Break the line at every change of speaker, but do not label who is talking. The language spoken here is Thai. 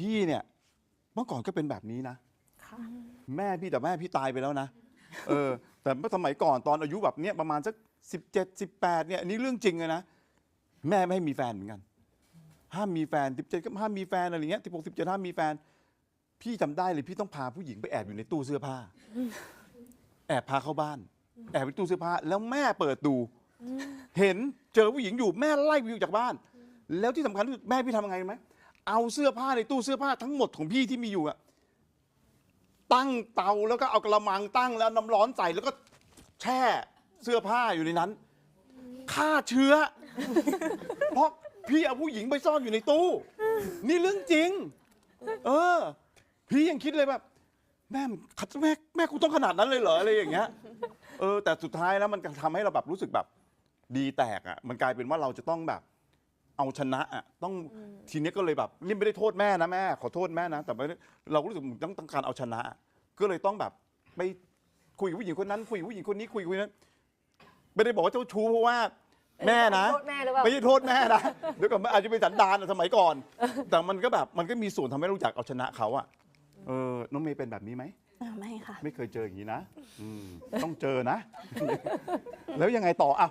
พี่เนี่ยเมื่อก่อนก็เป็นแบบนี้นะ
ค่ะ
แม่พี่แต่แม่พี่ตายไปแล้วนะเออ แต่เมื่อสมัยก่อนตอนอายุแบบเนี้ยประมาณสักสิบเจ็ดสิบแปดเนี่ยอันนี้เรื่องจริงเลยนะแม่ไม่ให้มีแฟนเหมือนกันห้ามมีแฟนสิบเจ็ดก็ห้ามมีแฟนอะไรเงี้ยสิบหกสิบเจ็ดห้ามมีแฟน พี่จำได้เลยพี่ต้องพาผู้หญิงไปแอบอยู่ในตู้เสื้อผ้า แอบพาเข้าบ้าน แอบไปตู้เสื้อผ้า แล้วแม่เปิดดู เห็นเจอผู้หญิงอยู่แม่ไล่ผู้หญิงออกจากบ้าน แล้วที่สำคัญที่สุดแม่พี่ทำยังไงรู้ไหม เอาเสื้อผ้าในตู้เสื้อผ้าทั้งหมดของพี่ที่มีอยู่อะตั้งเตาแล้วก็เอากระมังตั้งแล้วน้ำร้อนใส่แล้วก็แช่เสื้อผ้าอยู่ในนั้นฆ่าเชื้อ เพราะพี่เอาผู้หญิงไปซ่อนอยู่ในตู้ นี่เรื่องจริง เออ พี่ยังคิดเลยแบบ แม่มันขัดแม่แม่กูต้องขนาดนั้นเลยเหรออะไรอย่างเงี้ยเออแต่สุดท้ายแล้วมันก็ทำให้เราแบบรู้สึกแบบ ดีแตกอะ มันกลายเป็นว่าเราจะต้องแบบ เอาชนะอะต้องทีเนี้ยก็เลยแบบนี่ไม่ได้โทษแม่นะแม่ขอโทษแม่นะ แต่ไม่ได้เราก็รู้สึกต้องต้องการเอาชนะ ก็เลยต้องแบบไปคุยกับผู้หญิงคนนั้น คุยกับผู้หญิงคนนี้คุยกับผู้หญิงนั้นไม่ได้บอกว่าเจ้าชู้เพราะว่า แม่นะ
โทษแม่หรือเปล่า
ไม่ใช่โทษแม่นะเดี๋ยวก่อนมันอาจจะเป็นสันดานอะสมัยก่อน แต่มันก็แบบมันก็มีส่วนทำให้เราอยากเอาชนะเขาอะเออน้องเมย์เป็นแบบนี้ไหม
อ่าไม่ค่ะ
ไม่เคยเจออย่างนี้นะ อืม ต้องเจอนะ แล้วยังไงต่ออะ